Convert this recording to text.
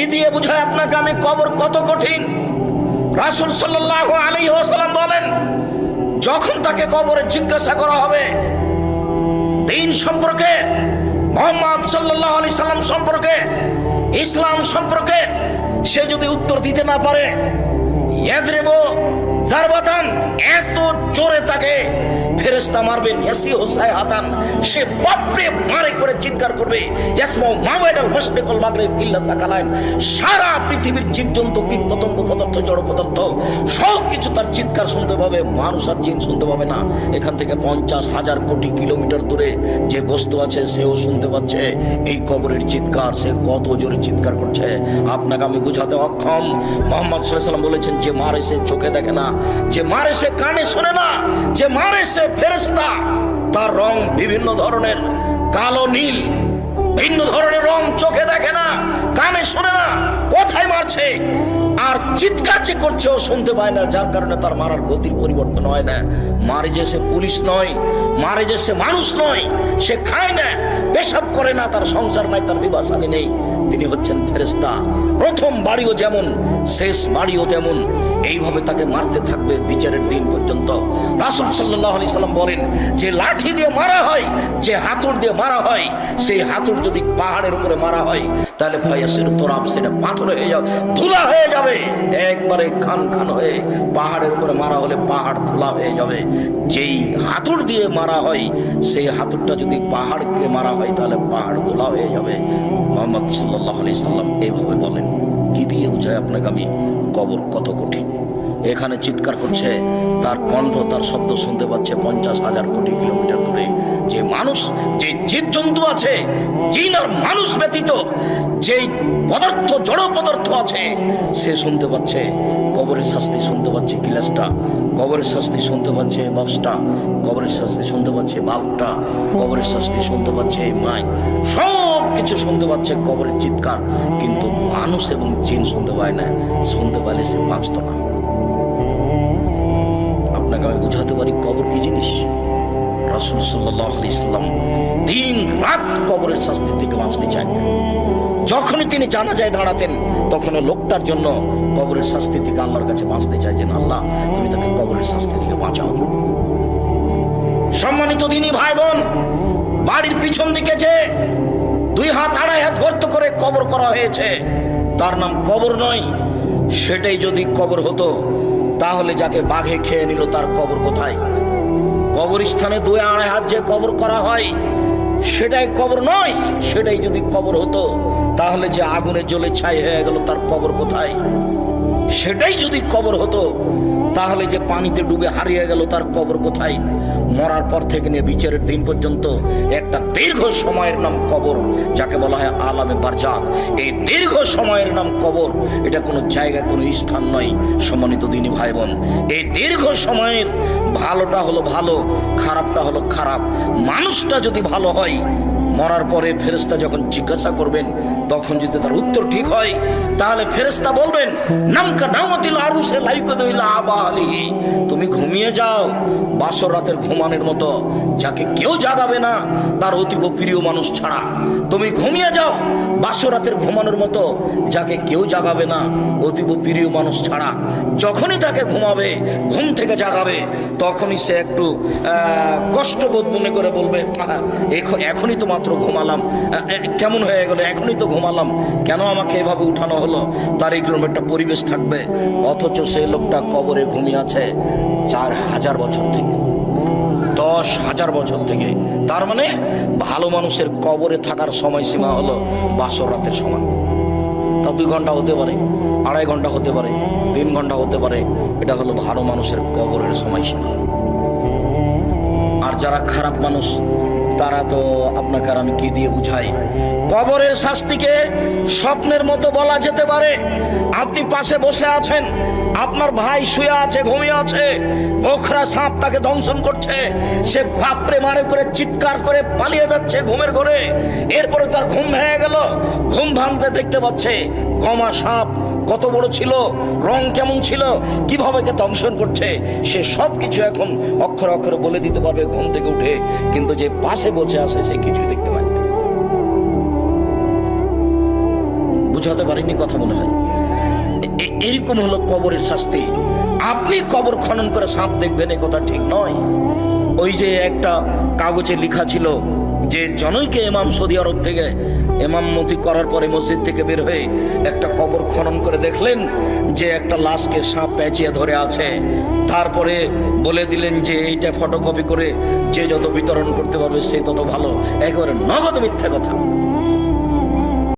কি দিয়ে বুঝায় আপনাকে আমি কবর কত কঠিন? রাসুল সাল্লাহ আলী ওসালাম বলেন, যখন তাকে কবরে জিজ্ঞাসা করা হবে, দিন সম্পর্কে, মোহাম্মদ সাল্লাহ আলি সাল্লাম সম্পর্কে, ইসলাম সম্পর্কে, সে যদি উত্তর দিতে না পারে ইয়াজরেব জারবাতান, এত জোরে তাকে ফেরেস্তা মারবেন ইয়াসি হোসাই হাতান সে বাপরে মারে করে চিৎকার করবে। ইয়াসমাউ মাওয়াইদাল মাশরিকুল মাগরিব ইল্লা সাকালাইন। সারা পৃথিবীর জীবজন্তু, কীট পতঙ্গ পদার্থ, জড় পদার্থ সব কিছু তার চিৎকার শুনতে পাবে, মানুষ আর জিন শুনতে পাবে না। এখান থেকে পঞ্চাশ হাজার কোটি কিলোমিটার দূরে যে বস্তু আছে, সেও শুনতে পাচ্ছে। এই কবরের চিৎকার, সে কত জোরে চিৎকার করছে। আপনাকে আমি বুঝাতে অক্ষম। মোহাম্মদ সাল্লাম বলেছেন, যে মারে সে চোখে দেখে না। যে মারে সে কানে শোনে না, যে মারে সে ফেরেস্তা তার রং বিভিন্ন ধরনের, কালো, নীল, ভিন্ন ধরনের রং চোখে দেখে না, কানে শোনে না, কোথায় মারছে? যে করছে, ও শুনতে পায় না, যার কারণে তার মারার গতির পরিবর্তন হয় না। মারে যে সে পুলিশ নয়, মারে যে সে মানুষ নয়, সে খায় না, পেশাব করে না, তার সংসার নাই, তার বিবাহ শাদী নেই। তিনি হচ্ছেন ফেরেস্তা প্রথম বাড়িও যেমন, শেষ বাড়িও তেমন। এইভাবে তাকে মারতে থাকবে বিচারের দিন পর্যন্ত। রাসুল সাল্লাহ আলি সাল্লাম বলেন, যে লাঠি দিয়ে মারা হয়, যে হাতুড় দিয়ে মারা হয়, সেই হাতুড় যদি পাহাড়ের উপরে মারা হয়, তাহলে ফয়াসের তোরাব, সেটা পাথর হয়ে যাবে, ধুলা হয়ে যাবে। একবারে খান খান হয়ে পাহাড়ের উপরে মারা হলে পাহাড় তোলা হয়ে যাবে। যেই হাতুড় দিয়ে মারা হয়, সেই হাতুড়টা যদি পাহাড়কে মারা হয়, তাহলে পাহাড় তোলা হয়ে যাবে। মোহাম্মদ সাল্লাহ আলি সাল্লাম এইভাবে বলেন। কি দিয়ে বুঝায় আপনাকে আমি? কবর কত কঠিন। এখানে চিৎকার করছে, তার কণ্ঠ, তার শব্দ শুনতে পাচ্ছে পঞ্চাশ হাজার কোটি কিলোমিটার দূরে। যে মানুষ, যে জীবজন্তু আছে, জিন মানুষ ব্যতীত, যেই পদার্থ, জড় পদার্থ আছে, সে শুনতে পাচ্ছে, কবরের শাস্তি শুনতে পাচ্ছে গিলাসটা, কবরের শাস্তি শুনতে পাচ্ছে বক্সটা কবরের শাস্তি শুনতে পাচ্ছে বাল্বটা, কবরের শাস্তি শুনতে পাচ্ছে মাই সব কিছু শুনতে পাচ্ছে কবরের চিৎকার, কিন্তু মানুষ এবং জিন শুনতে পায় না, শুনতে পারলে সে বাঁচত না। বুঝাতে পারি কবর কি জিনিস? রাসুল সাল্লাহ ইসলাম দিন রাত কবরের শাস্তির থেকে বাঁচতে চাইতেন যখনই তিনি জানা যায় দাঁড়াতেন তখন লোকটার জন্য কবরের শাস্তি থেকে আল্লাহর কাছে বাঁচতে চাইছেন আল্লাহ, তুমি তাকে কবরের শাস্তি থেকে বাঁচাও। সম্মানিত দিনী ভাই বোন বাড়ির পিছন দিকে যে দুই হাত, আড়াই হাত গর্ত করে কবর করা হয়েছে, তার নাম কবর নয়, সেটাই যদি কবর হতো তাহলে যাকে বাঘে খেয়ে নিল তার কবর কোথায়? কবরস্থানে দুই আড়াই হাত যে কবর করা হয়, সেটাই কবর নয়, সেটাই যদি কবর হতো, তাহলে যে আগুনে জ্বলে ছাই হয়ে গেল তার কবর কোথায়? সেটাই যদি কবর হতো তাহলে যে পানিতে ডুবে হারিয়ে গেল তার কবর কোথায়? মরার পর থেকে নিয়ে বিচারের দিন পর্যন্ত একটা দীর্ঘ সময়ের নাম কবর, যাকে বলা হয় আলামে বারজাক এই দীর্ঘ সময়ের নাম কবর, এটা কোনো জায়গা কোনো স্থান নয়, সম্মানিত দিনী ভাই বোন এই দীর্ঘ সময়ের ভালোটা হলো ভালো, খারাপটা হলো খারাপ। মানুষটা যদি ভালো হয় মরার পরে ফেরেস্তা যখন জিজ্ঞাসা করবেন, তখন যদি তার উত্তর ঠিক হয়, তাহলে ফেরেস্তা বলবেন, নামকা নামতিল দইলা আবা তুমি ঘুমিয়ে যাও, বাসর রাতের ঘুমানোর মতো, যাকে কেউ জাগাবে না, তার অতীব প্রিয় মানুষ ছাড়া। তুমি ঘুমিয়ে যাও, বাসর রাতের ঘুমানোর মতো, যাকে কেউ জাগাবে না, অতীব প্রিয় মানুষ ছাড়া। যখনই তাকে ঘুমাবে, ঘুম থেকে জাগাবে, তখনই সে একটু কষ্টবোধ মনে করে বলবে এখনই তো মাত্র ঘুমালাম। কেমন হয়ে গেল? এখনই তো ঘুমালাম। কেন আমাকে এভাবে উঠানো হলো? তার এইরকম একটা পরিবেশ থাকবে। অথচ সে লোকটা কবরে ঘুমিয়ে আছে চার হাজার বছর থেকে। দশ হাজার বছর থেকে। তার মানে ভালো মানুষের কবরে থাকার সময়সীমা হলো বাসর রাতের সমান। তা দুই ঘণ্টা হতে পারে, আড়াই ঘণ্টা হতে পারে, তিন ঘণ্টা হতে পারে। এটা হলো ভালো মানুষের কবরের সময়সীমা। আর যারা খারাপ মানুষ তারা তো আপনাকে আর আমি কি দিয়ে বুঝাই? কবরের শাস্তিকে স্বপ্নের মতো বলা যেতে পারে আপনি পাশে বসে আছেন। আপনার ভাই শুয়ে আছে, ঘুমিয়ে আছে। ওখরা সাপ তাকে দংশন করছে। সে বাপরে মারে করে, চিৎকার করে পালিয়ে যাচ্ছে ঘুমের ঘরে। এরপরে তার ঘুম ভেঙে গেল। ঘুম ভাঙতে দেখতে পাচ্ছে, গমা সাপ কত বড় ছিল, রং কেমন ছিল, কীভাবে কে দংশন করছে, সে সব কিছু এখন অক্ষর অক্ষরে বলে দিতে পারবে ঘুম থেকে উঠে। কিন্তু যে পাশে বসে আছে, সে কিছুই দেখতে পায়। বুঝাতে পারিনি কথা মনে হয়। এ- এ- এরকম হলো কবরের শাস্তি। আপনি কবর খনন করে সাপ দেখবেন, এ কথা ঠিক নয়। ওই যে একটা কাগজে লেখা ছিল যে, জনৈকে এমাম সৌদি আরব থেকে এমাম মতি করার পরে মসজিদ থেকে বের হয়ে একটা কবর খনন করে দেখলেন যে, একটা লাশকে সাপ পেঁচিয়ে ধরে আছে। তারপরে বলে দিলেন যে, এইটা ফটোকপি করে যে যত বিতরণ করতে পারবে, সে তত ভালো। একেবারে নগদ মিথ্যা কথা।